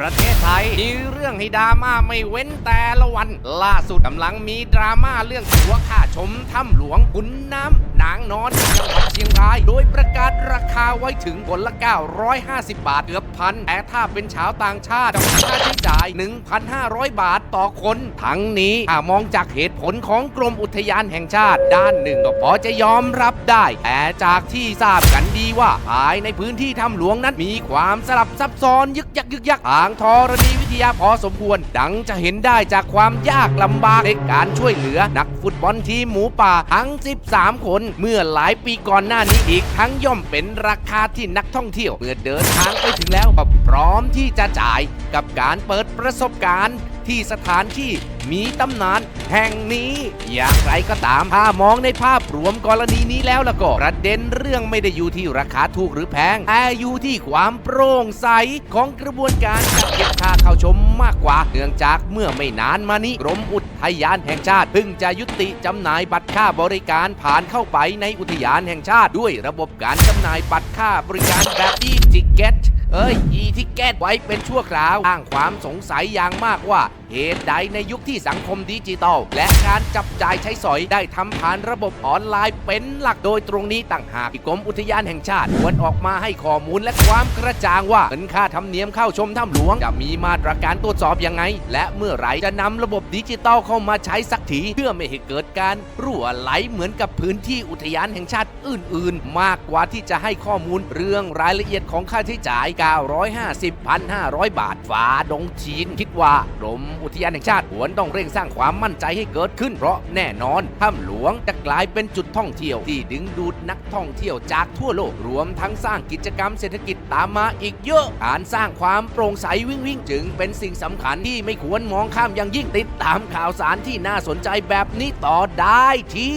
ประเทศไทยมีเรื่องให้ดราม่าไม่เว้นแต่ละวัน ล่าสุดกำลังมีดราม่าเรื่องตัวค่าชมถ้ำหลวงขุนน้ำนางนอนจังหวัดเชียงราย โดยประกาศราคาไว้ถึงคนละ 950 บาทเกือบพันแต่ถ้าเป็นชาวต่างชาติจะมีค่าใช้จ่าย 1,500 บาทต่อคน ทั้งนี้ถ้ามองจากเหตุผลของกรมอุทยานแห่งชาติ ด้านหนึ่งก็พอจะยอมรับได้ แต่จากที่ทราบกันดีว่าภายในพื้นที่ถ้ำหลวงนั้นมีความสลับซับซ้อนยึกยักยึกยักทาางธรณีวิทยาพอสมควร ดังจะเห็นได้จากความยากลำบากในการช่วยเหลือ นักฟุตบอลทีมหมูป่าทั้ง 13 คน เมื่อหลายปีก่อนหน้านี้อีกทั้งย่อมเป็นราคาที่นักท่องเที่ยวเมื่อเดินทางไปถึงแล้วก็พร้อมที่จะจ่ายกับการเปิดประสบการณ์ที่สถานที่มีตำนาน แห่งนี้ อย่างไรก็ตามถ้ามองในภาพรวมกรณีนี้แล้วละก็ประเด็นเรื่องไม่ได้อยู่ที่ราคาถูกหรือแพงแต่อยู่ที่ความโปร่งใสของกระบวนการจัดเก็บค่าเข้าชมมากกว่าเนื่องจากเมื่อไม่นานมานี้กรมอุทยานแห่งชาติเพิ่งจะยุติจำหน่ายบัตรค่าบริการผ่านเข้าไปในอุทยานแห่งชาติ ด้วยระบบการจำหน่ายบัตรค่าบริการแบบอีทิเก็ตเอ้ยอีทิเกตไว้เป็นชั่วคราวสร้างความสงสัยอย่างมากว่าเหตุใดในยุคที่สังคมดิจิตอลและการจับจ่ายใช้สอยได้ทำผ่านระบบออนไลน์เป็นหลักโดยตรงนี้ต่างหากที่กรมอุทยานแห่งชาติควรออกมาให้ข้อมูลและความกระจ่างว่าเงินค่าธรรมเนียมเข้าชมถ้ำหลวง จะมีมาตรการตรวจสอบยังไง และเมื่อไรจะนำระบบดิจิตอลเข้ามาใช้สักทีเพื่อไม่ให้เกิดการรั่วไหลเหมือนกับพื้นที่อุทยานแห่งชาติอื่น ๆ มากกว่าที่จะให้ข้อมูลเรื่องรายละเอียดของค่าใช้จ่าย 950,500 บาทฝาดงชีนคิดว่ากรมอุทยานแห่งชาติควรต้องเร่งสร้างความมั่นใจให้เกิดขึ้นเพราะแน่นอนถ้ำหลวงจะกลายเป็นจุดท่องเที่ยวที่ดึงดูดนักท่องเที่ยวจากทั่วโลกรวมทั้งสร้างกิจกรรมเศรษฐกิจตามมาอีกเยอะการสร้างความโปร่งใสวิ่งวิ่งจึงเป็นสิ่งสำคัญที่ไม่ควรมองข้ามอย่างยิ่งติดตามข่าวสารที่น่าสนใจแบบนี้ต่อได้ที่